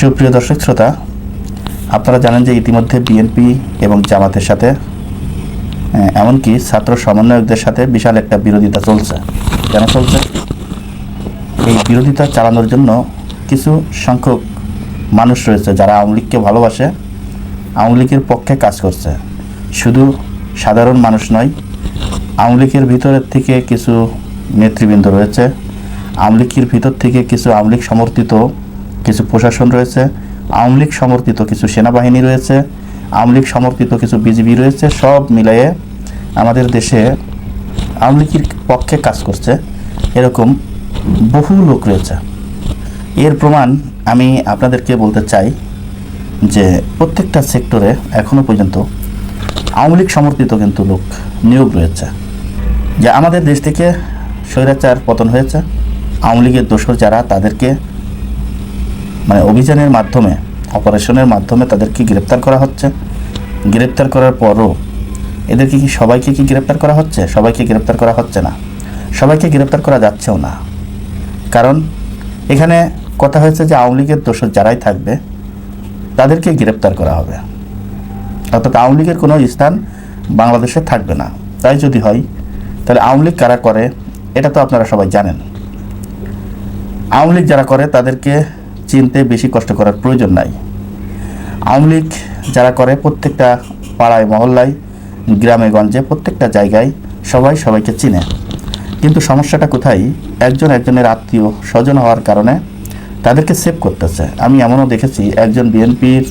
সুপ্রিয় দর্শক শ্রোতা, আপনারা জানেন যে ইতিমধ্যে বিএনপি এবং জামাতের সাথে এমনকি ছাত্র সমন্বয়কদের সাথে বিশাল একটা বিরোধিতা চলছে। কেন চলছে? এই বিরোধিতা চালানোর জন্য কিছু সংখ্যক মানুষ রয়েছে যারা আওয়ামী লীগকে ভালোবাসে, আওয়ামী লীগের পক্ষে কাজ করছে। শুধু সাধারণ মানুষ নয়, আওয়ামী লীগের ভিতরের থেকে কিছু নেতৃবৃন্দ রয়েছে, আওয়ামী লীগের ভিতর থেকে কিছু আওয়ামী লীগ সমর্থিত কিছু প্রশাসন রয়েছে, আওয়ামী লীগ সমর্থিত কিছু সেনাবাহিনী রয়েছে, আওয়ামী লীগ সমর্থিত কিছু বিজিবি রয়েছে, সব মিলিয়ে আমাদের দেশে আওয়ামী লীগের পক্ষে কাজ করছে। এরকম বহু লোক রয়েছে। এর প্রমাণ আমি আপনাদেরকে বলতে চাই যে প্রত্যেকটা সেক্টরে এখনও পর্যন্ত আওয়ামী লীগ সমর্থিত কিন্তু লোক নিয়োগ রয়েছে। যে আমাদের দেশ থেকে স্বৈরাচার পতন হয়েছে। আওয়ামী লীগের দোসর যারা, তাদেরকে মানে অভিযানের মাধ্যমে, অপারেশনের মাধ্যমে তাদেরকে গ্রেপ্তার করা হচ্ছে। গ্রেপ্তার করার পরও এদেরকে কি সবাইকে কি গ্রেপ্তার করা হচ্ছে? সবাইকে গ্রেপ্তার করা হচ্ছে না। সবাইকে গ্রেপ্তার করা যাচ্ছেও না। কারণ এখানে কথা হয়েছে যে আওয়ামী লীগের দোষর যারাই থাকবে, তাদেরকে গ্রেপ্তার করা হবে। অর্থাৎ আওয়ামী লীগের কোনো স্থান বাংলাদেশে থাকবে না। তাই যদি হয়, তাহলে আওয়ামী লীগ কারা করে, এটা তো আপনারা সবাই জানেন। আওয়ামী লীগ যারা করে, তাদেরকে চিনতে বেশি কষ্ট করার প্রয়োজন নাই। আওয়ামী লীগ যারা করে প্রত্যেকটা পাড়ায়, মহল্লায়, গ্রামে, গঞ্জে, প্রত্যেকটা জায়গায় সবাই সবাইকে চিনে। কিন্তু সমস্যাটা কোথায়? একজন একজনের আত্মীয় স্বজন হওয়ার কারণে তাদেরকে সেভ করতেছে আমি এমনও দেখেছি, একজন বিএনপির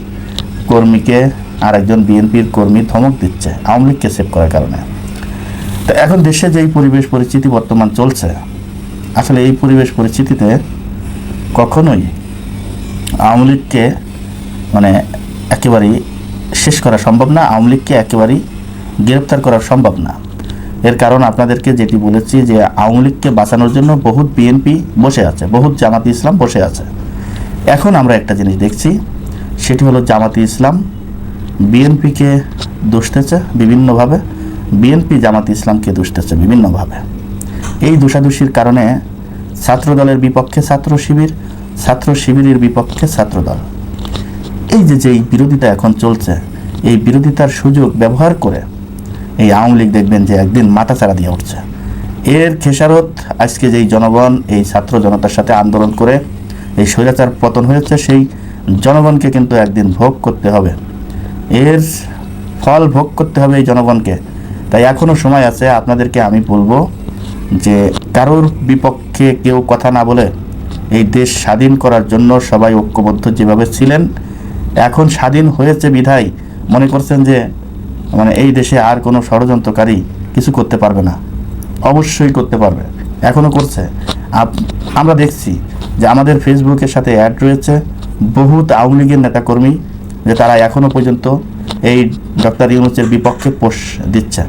কর্মীকে আর একজন বিএনপির কর্মী ধমক দিচ্ছে আওয়ামী লীগকে সেভ করার কারণে। তো এখন দেশে যেই পরিবেশ পরিস্থিতি বর্তমান চলছে, আসলে এই পরিবেশ পরিস্থিতিতে কখনোই আওয়ামী লীগকে মানে একেবারেই শেষ করা সম্ভব না, আওয়ামী লীগকে একেবারেই গ্রেপ্তার করা সম্ভব না। এর কারণ আপনাদেরকে যেটি বলেছি যে আওয়ামী লীগকে বাঁচানোর জন্য বহুত বিএনপি বসে আছে, বহুত জামাতি ইসলাম বসে আছে। এখন আমরা একটা জিনিস দেখছি, সেটি হলো জামাতি ইসলাম বিএনপিকে দুষতেছে বিভিন্নভাবে বিএনপি জামাতি ইসলামকে দুষতেছে বিভিন্নভাবে। এই দোষাদোষির কারণে ছাত্রদলের বিপক্ষে ছাত্র শিবির ছাত্র শিবিরের বিপক্ষে ছাত্রদল। এই যে যেই বিরোধিতা এখন চলছে, এই বিরোধিতার সুযোগ ব্যবহার করে এই আওয়ামী লীগ দেখবেন যে একদিন মাথা চারা দিয়ে উঠছে। এর খেসারত আজকে যেই জনগণ, এই ছাত্র জনতার সাথে আন্দোলন করে এই স্বৈরাচার পতন হয়েছে, সেই জনগণকে কিন্তু একদিন ভোগ করতে হবে। এর ফল ভোগ করতে হবে এই জনগণকে। তাই এখনও সময় আছে, আপনাদেরকে আমি বলব যে কারোর বিপক্ষে কেউ কথা না বলে এই দেশ স্বাধীন করার জন্য সবাই ঐক্যবদ্ধ যেভাবে ছিলেন, এখন স্বাধীন হয়েছে বিধায় মনে করছেন যে মানে এই দেশে আর কোনো ষড়যন্ত্রকারী কিছু করতে পারবে না। অবশ্যই করতে পারবে। এখনও করছে। আমরা দেখছি যে আমাদের ফেসবুকের সাথে অ্যাড রয়েছে বহুত আওয়ামী লীগের নেতাকর্মী যে তারা এখনও পর্যন্ত এই ডক্টর ইউনুসের বিপক্ষে পোষ দিচ্ছে।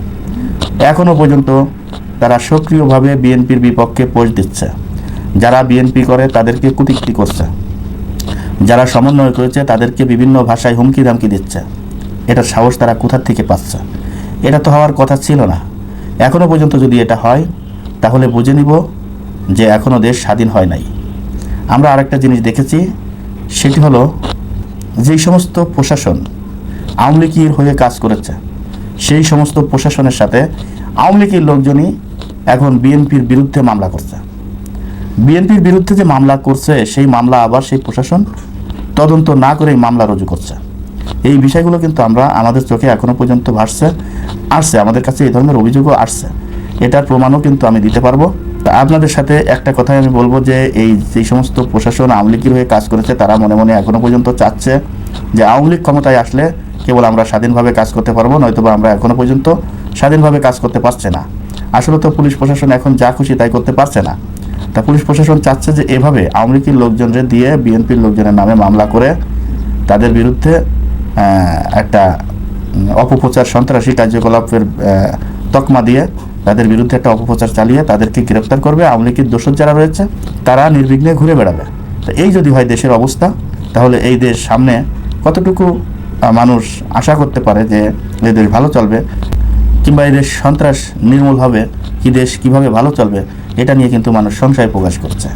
এখনও পর্যন্ত তারা সক্রিয়ভাবে বিএনপির বিপক্ষে পোস্ট দিচ্ছে। যারা বিএনপি করে তাদেরকে কুতিক্তি করছে। যারা সমন্বয় করেছে তাদেরকে বিভিন্ন ভাষায় হুমকি ধামকি দিচ্ছে। এটার সাহস তারা কোথার থেকে পাচ্ছে? এটা তো হওয়ার কথা ছিল না। এখনও পর্যন্ত যদি এটা হয়, তাহলে বুঝে নিব যে এখনও দেশ স্বাধীন হয় নাই। আমরা আরেকটা জিনিস দেখেছি, সেটি হলো যেই সমস্ত প্রশাসন আওয়ামী লীগের হয়ে কাজ করেছে, সেই সমস্ত প্রশাসনের সাথে আওয়ামী লীগের লোকজনই এখন বিএনপির বিরুদ্ধে মামলা করছে। বিএনপির বিরুদ্ধে যে মামলা করছে, সেই মামলা আবার সেই প্রশাসন তদন্ত না করেই মামলা রুজু করছে। এই বিষয়গুলো কিন্তু আমরা, আমাদের চোখে এখনও পর্যন্ত ভাসছে, আসছে, আমাদের কাছে এই ধরনের অভিযোগও আসছে। এটার প্রমাণও কিন্তু আমি দিতে পারব। তা আপনাদের সাথে একটা কথাই আমি বলব যে, এই যে সমস্ত প্রশাসন আওয়ামী লীগের হয়ে কাজ করেছে, তারা মনে মনে এখনও পর্যন্ত চাচ্ছে যে আওয়ামী লীগ ক্ষমতায় আসলে কেবল আমরা স্বাধীনভাবে কাজ করতে পারব, নয়তোবা আমরা এখনও পর্যন্ত স্বাধীনভাবে কাজ করতে পারছে না। আসলে তো পুলিশ প্রশাসন এখন যা খুশি তাই করতে পারছে না। তা পুলিশ প্রশাসন চাচ্ছে যে এভাবে আওয়ামী লীগের লোকজনদের দিয়ে বিএনপির লোকজনের নামে মামলা করে তাদের বিরুদ্ধে একটা অপপ্রচার, সন্ত্রাসী কার্যকলাপের তকমা দিয়ে তাদের বিরুদ্ধে একটা অপপ্রচার চালিয়ে তাদেরকে গ্রেপ্তার করবে। আওয়ামী লীগের দোষর যারা রয়েছে, তারা নির্বিঘ্নে ঘুরে বেড়াবে। তো এই যদি হয় দেশের অবস্থা, তাহলে এই দেশ সামনে কতটুকু মানুষ আশা করতে পারে যে এই দেশ ভালো চলবে, কিংবা এই দেশ সন্ত্রাস নির্মূল হবে, কি দেশ কীভাবে ভালো চলবে এটা নিয়ে কিন্তু মানুষ সংশয় প্রকাশ করছে।